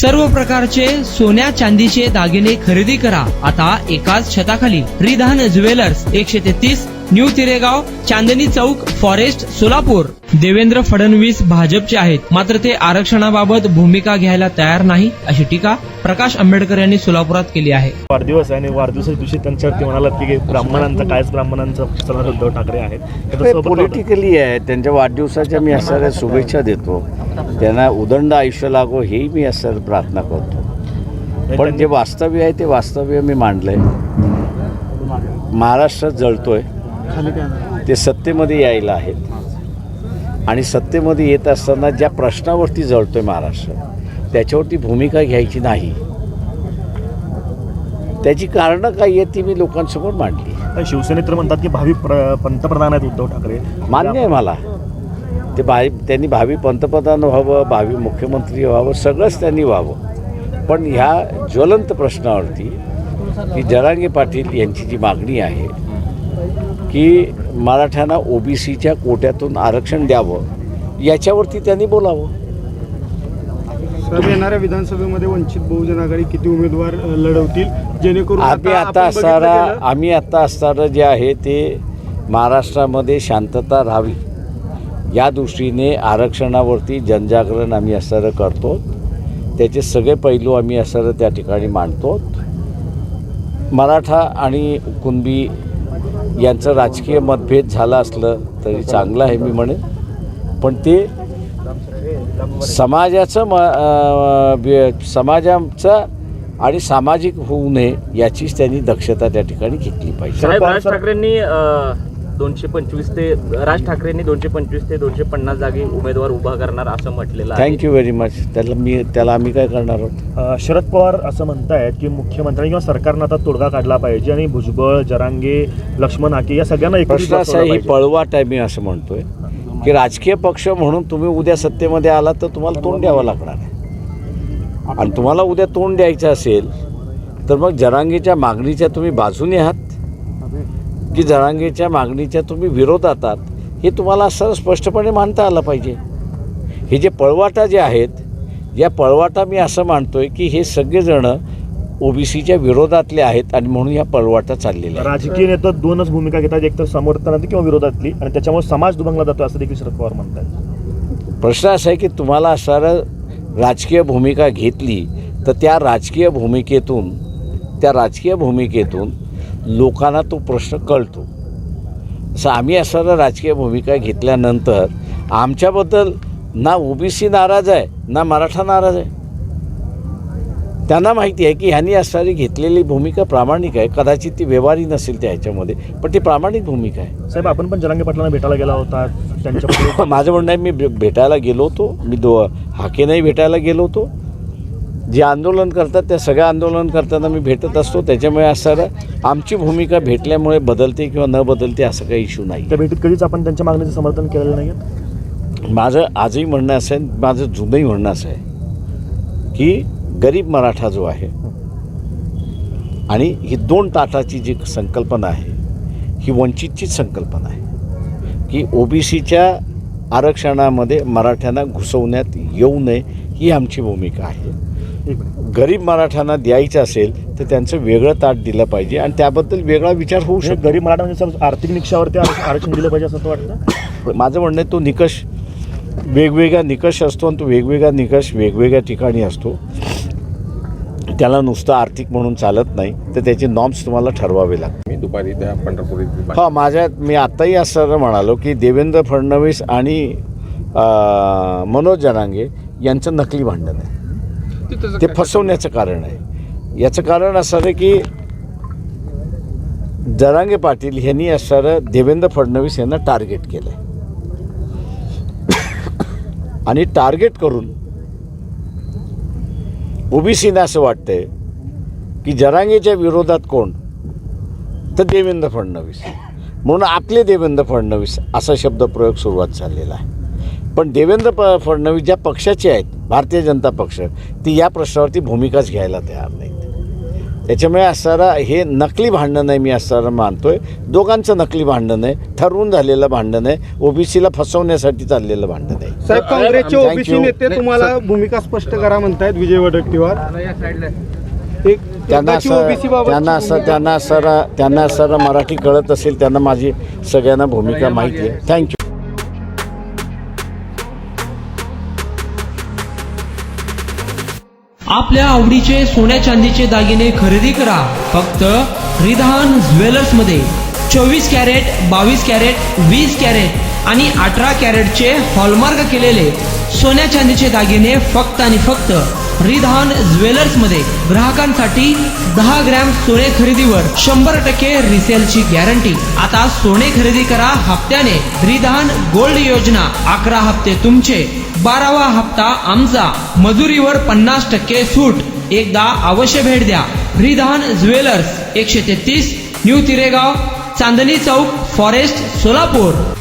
सर्व प्रकारचे सोन्या चांदीचे दागिने खरेदी करा. आता एकाच छताखाली. रिधान ज्वेलर्स एकशे तेहतीस न्यू तिरेगाव चांदणी चौक फॉरेस्ट सोलापूर. देवेंद्र फडणवीस भाजपचे आहेत. मात्र ते आरक्षणाबाबत भूमिका घ्यायला तयार नाही अशी टीका प्रकाश आंबेडकर यांनी सोलापुरात केली आहे. वाढदिवस आहे आणि वाढदिवसाच्या दिवशी त्यांच्यावरती म्हणालात की ब्राह्मणांचा कायच ब्राह्मणांचा सरदार उद्धव ठाकरे आहेत. पॉलिटिकली आहे. त्यांच्या वाढदिवसाच्या मी असणाऱ्या शुभेच्छा देतो. त्यांना उदंड आयुष्य लागो हेही मी असं प्रार्थना करतो. पण जे वास्तव्य आहे ते वास्तव्य मी मांडलंय. महाराष्ट्र जळतोय. ते सत्तेमध्ये यायला आहेत. आणि सत्तेमध्ये येत असताना ज्या प्रश्नावरती जळतोय महाराष्ट्र त्याच्यावरती भूमिका घ्यायची नाही. त्याची कारणं काय आहेत ती मी लोकांसमोर मांडली. शिवसेनेत तर म्हणतात की भावी प्र- पंतप्रधान आहेत उद्धव ठाकरे. मान्य आहे मला. ते भावी त्यांनी भावी पंतप्रधान व्हावं भावी मुख्यमंत्री व्हावं सगळंच त्यांनी व्हावं. पण ह्या ज्वलंत प्रश्नावरती की जरांगे पाटील यांची जी मागणी आहे की मराठ्यांना ओबीसीच्या कोट्यातून आरक्षण द्यावं याच्यावरती त्यांनी बोलावं. येणाऱ्या विधानसभेमध्ये वंचित बहुजन आघाडी किती उमेदवार लढवतील? जेणेकरून आम्ही आता असणारा आम्ही आता असणारं जे आहे ते महाराष्ट्रामध्ये शांतता राहावी. या दृष्टीने आरक्षणावरती जनजागरण आम्ही असणारं करतो. त्याचे सगळे पैलू आम्ही असणारं त्या ठिकाणी मांडतो. मराठा आणि कुणबी यांचं राजकीय मतभेद झालं असलं तरी चांगलं आहे मी म्हणेन. पण ते समाजाचं म बे- समाजाचं आणि सामाजिक होऊ नये याचीच त्यांनी दक्षता त्या ठिकाणी घेतली पाहिजे. राज ठाकरेंनी दोनशे पंचवीस ते राज ठाकरेंनी दोनशे पंचवीस ते दोनशे पन्नास जागी उमेदवार उभा करणार असं म्हटलेलं आहे. थँक्यू व्हेरी मच त्याला मी त्याला आम्ही काय करणार आहोत? शरद पवार असं म्हणतायत की मुख्यमंत्र्यांनी किंवा सरकारनं आता तोडगा काढला पाहिजे आणि भुजबळ जरांगे लक्ष्मण हाके या सगळ्यांना आहे, ही. पळवाट आहे मी असं म्हणतोय की राजकीय पक्ष म्हणून तुम्ही उद्या सत्तेमध्ये आलात तर तुम्हाला तोंड द्यावं लागणार आहे. आणि तुम्हाला उद्या तोंड द्यायचं असेल तर मग जरांगीच्या मागणीच्या तुम्ही बाजूने आहात. की जरांगीच्या मागणीच्या तुम्ही विरोधात आहात हे तुम्हाला असं स्पष्टपणे मांडता आलं पाहिजे. हे जे पळवाटा जे आहेत या पळवाटा मी असं मानतोय की हे सगळेजणं ओबीसीच्या विरोधातले आहेत आणि म्हणून या पळवाटा चाललेल्या राजकीय नेते दोनच भूमिका घेतात एक तर समर्थनातली किंवा विरोधातली आणि त्याच्यामुळे समाज दुभंगला जातो असं देखील शरद पवार म्हणतात प्रश्न असा आहे की तुम्हाला असणारं राजकीय भूमिका घेतली तर त्या राजकीय भूमिकेतून त्या राजकीय भूमिकेतून लोकांना तो प्रश्न कळतो. असं आम्ही असणारं राजकीय भूमिका घेतल्यानंतर आमच्याबद्दल ना ओबीसी नाराज आहे ना मराठा नाराज आहे. त्यांना माहिती आहे की ह्यांनी असणारी घेतलेली भूमिका प्रामाणिक आहे. कदाचित ती व्यवहारी नसेल त्या ह्याच्यामध्ये पण ती प्रामाणिक भूमिका आहे. साहेब आपण पण जरांगे पाटलांना भेटायला गेला होता. त्यांच्या माझं म्हणणं आहे मी भे- भेटायला गेलो होतो. मी दो हाकेनंही भेटायला गेलो होतो. जे आंदोलन करतात त्या सगळ्या आंदोलन करताना मी भेटत असतो. त्याच्यामुळे असं आमची भूमिका भेटल्यामुळे बदलते किंवा न बदलते असं काही इश्यू नाही. त्या भेटीत कधीच आपण त्यांच्या मागणीचं समर्थन केलेलं नाही माझं आजही म्हणणं असं आहे माझं जुनंही म्हणणं असं आहे की गरीब मराठा जो आहे आणि ही दोन ताटाची जी संकल्पना आहे ही वंचितचीच संकल्पना आहे की ओबीसीच्या आरक्षणामध्ये मराठ्यांना घुसवण्यात येऊ नये ही आमची भूमिका आहे. गरीब मराठ्यांना द्यायचं असेल तर त्यांचं वेगळं ताट दिलं पाहिजे आणि त्याबद्दल वेगळा विचार होऊ शकतो. गरीब मराठा म्हणजे सर आर्थिक निकषावरती आरक्षण आरक्षण दिलं पाहिजे असं वाटतं? माझं म्हणणं आहे तो निकष वेगवेगळा निकष असतो आणि तो वेगवेगळा निकष वेगवेगळ्या ठिकाणी असतो. त्याला नुसतं आर्थिक म्हणून चालत नाही तर त्याचे नॉर्म्स तुम्हाला ठरवावे लागतात. मी दुपारी त्या पंढरपूर हा माझ्या मी आत्ताही असं म्हणालो की देवेंद्र फडणवीस आणि मनोज जनांगे यांचं नकली भांडण आहे. ते फसवण्याचं कारण आहे. याचं कारण असं आहे की जरांगे पाटील यांनी असणारं देवेंद्र फडणवीस यांना टार्गेट केलं आणि टार्गेट करून ओबीसीना असं वाटतंय की जरांगेच्या विरोधात कोण? तर देवेंद्र फडणवीस. म्हणून आपले देवेंद्र फडणवीस असा शब्दप्रयोग सुरुवात झालेला आहे. पण देवेंद्र प फडणवीस ज्या पक्षाचे आहेत भारतीय जनता पक्ष ती या प्रश्नावरती भूमिकाच घ्यायला तयार नाहीत. त्याच्यामुळे असणारा हे नकली भांडण आहे मी असणारं मानतोय. दोघांचं नकली भांडण आहे ठरवून झालेलं भांडण आहे ओबीसीला फसवण्यासाठी चाललेलं भांडण आहे साहेब काँग्रेसचे ओबीसी. नेते तुम्हाला भूमिका स्पष्ट करा म्हणतायत विजय वडट्टीवार. एक त्यांना असं त्यांना असं त्यांना असं त्यांना असं मराठी कळत असेल त्यांना माझी सगळ्यांना भूमिका माहिती आहे. थँक्यू आपल्या आवडीचे सोन्या चांदीचे दागिने खरेदी करा. फक्त रिधान ज्वेलर्समध्ये चोवीस कॅरेट बावीस कॅरेट वीस कॅरेट आणि अठरा कॅरेटचे हॉलमार्क केलेले सोन्या चांदीचे दागिने फक्त आणि फक्त रिधान ज्वेलर्समध्ये ग्राहकांसाठी दहा ग्रॅम सोने खरेदीवर शंभर टक्के रिसेलची गॅरंटी आता सोने खरेदी करा हप्त्याने. रिधान गोल्ड योजना अकरा हप्ते तुमचे. बारावा हप्ता आमचा. मजुरीवर पन्नास टक्के सूट. एकदा अवश्य भेट द्या. रिधान ज्वेलर्स एकशे तेहतीस न्यू तिरेगाव चांदणी चौक फॉरेस्ट सोलापूर.